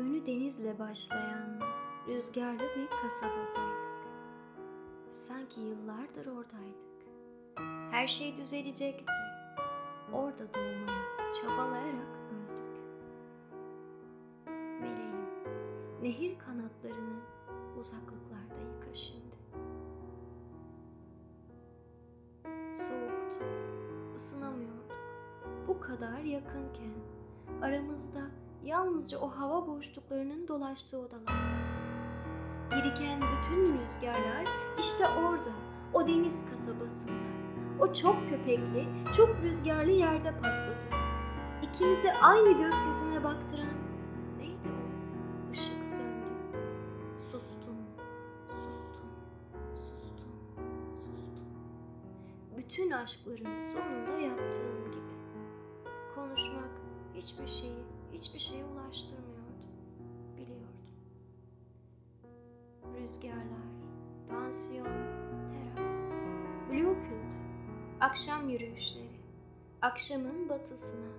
Önü denizle başlayan rüzgarlı bir kasabadaydık. Sanki yıllardır oradaydık. Her şey düzelecekti. Orada doğmaya çabalayarak öldük. Meleğim, nehir kanatlarını uzaklıklarda yıka şimdi. Soğuktu, ısınamıyorduk. Bu kadar yakınken aramızda yalnızca o hava boşluklarının dolaştığı odalardaydık. Biriken bütün rüzgarlar işte orada, o deniz kasabasında, o çok köpekli, çok rüzgarlı yerde patladı. İkimizi aynı gökyüzüne baktıran neydi o? Işık söndü. Sustum, sustum, sustum, sustum. Bütün aşkların sonunda yaptığım gibi. Konuşmak hiçbir şeyi, hiçbir şeye ulaştırmıyordu. Biliyordum. Rüzgarlar, pansiyon, teras, Blue Cult, akşam yürüyüşleri, akşamın batısına,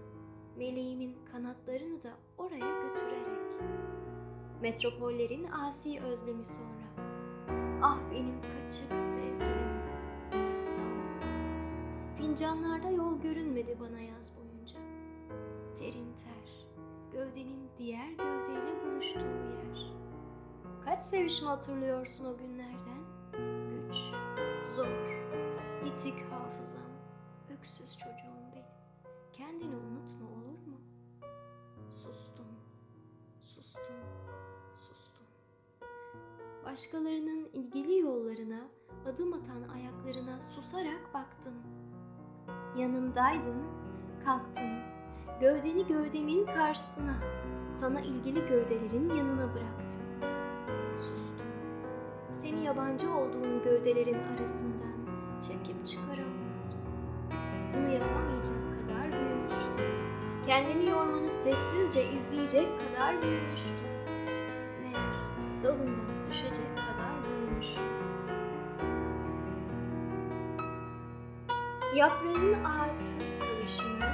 meleğimin kanatlarını da oraya götürerek. Metropollerin asi özlemi sonra. Ah benim kaçık sevgilim İstanbul. Fincanlarda diğer gövdeyle buluştuğu yer. Kaç sevişme hatırlıyorsun o günlerden? Güç, zor, yitik hafızam, öksüz çocuğum benim. Kendini unutma olur mu? Sustum, sustum, sustum. Başkalarının ilgili yollarına, adım atan ayaklarına susarak baktım. Yanımdaydın, kalktın. Gövdeni gövdemin karşısına, sana ilgili gövdelerin yanına bıraktım. Sustum. Seni yabancı olduğun gövdelerin arasından çekip çıkaramıyordum. Bunu yapamayacak kadar büyümüştüm. Kendini yormanı sessizce izleyecek kadar büyümüştüm. Meğer dalından düşecek Yaprağın ağaçsız kalışını,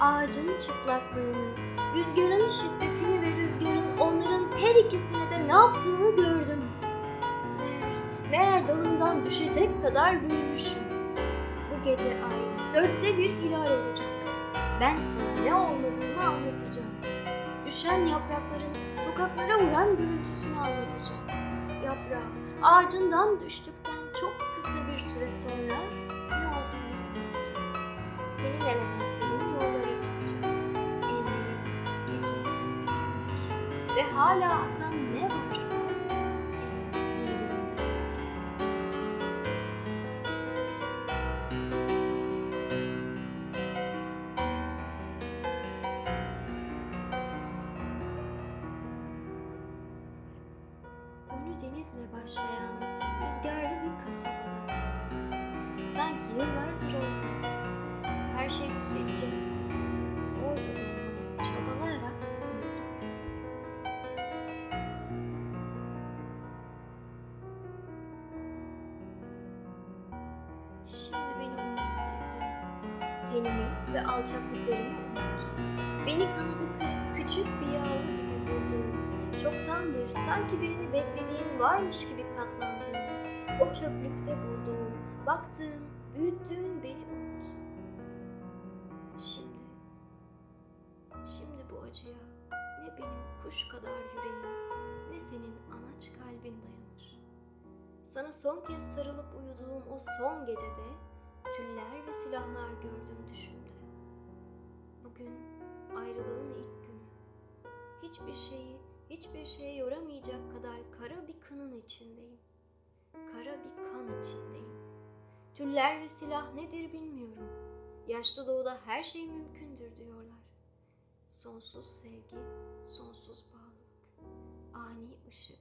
ağacın çıplaklığını, rüzgarın şiddetini ve rüzgarın onların her ikisine de ne yaptığını gördüm. Meğer, dalından düşecek kadar büyümüşüm. Bu gece ay dörtte bir hilal olacak. Ben sana ne olmadığımı anlatacağım. Düşen yaprakların sokaklara vuran gürültüsünü anlatacağım. Yaprağı ağacından düştükten çok kısa bir süre sonra. Senin elementlerin yollara çıkacak. Ellerin, gece ve keder. Ve hala akan ne varsa senin iyiliğinden. Önü denizle başlayan rüzgarlı bir kasabada. Sanki yıllardır oradaydık. Her şey düzelecekti. Orada doğmaya çabalayarak öldük. Şimdi beni unut sevgilim. Tenimi ve alçaklıklarımı unut. Beni kanadı kırık küçük bir yavru gibi bulduğun, çoktandır sanki birini beklediğin varmış gibi katlandığın, o çöplükte bulduğun, baktığın, büyüttüğün beni unut. Kuş kadar yüreğim, ne senin anaç kalbin dayanır. Sana son kez sarılıp uyuduğum o son gecede tüller ve silahlar gördüm düşümde. Bugün ayrılığın ilk günü. Hiçbir şeyi, hiçbir şeye yoramayacak kadar kara bir kanın içindeyim. Kara bir kan içindeyim. Tüller ve silah nedir bilmiyorum. Yaşlı doğuda her şey mümkündür diyorlar. Sonsuz sevgi, sonsuz 是。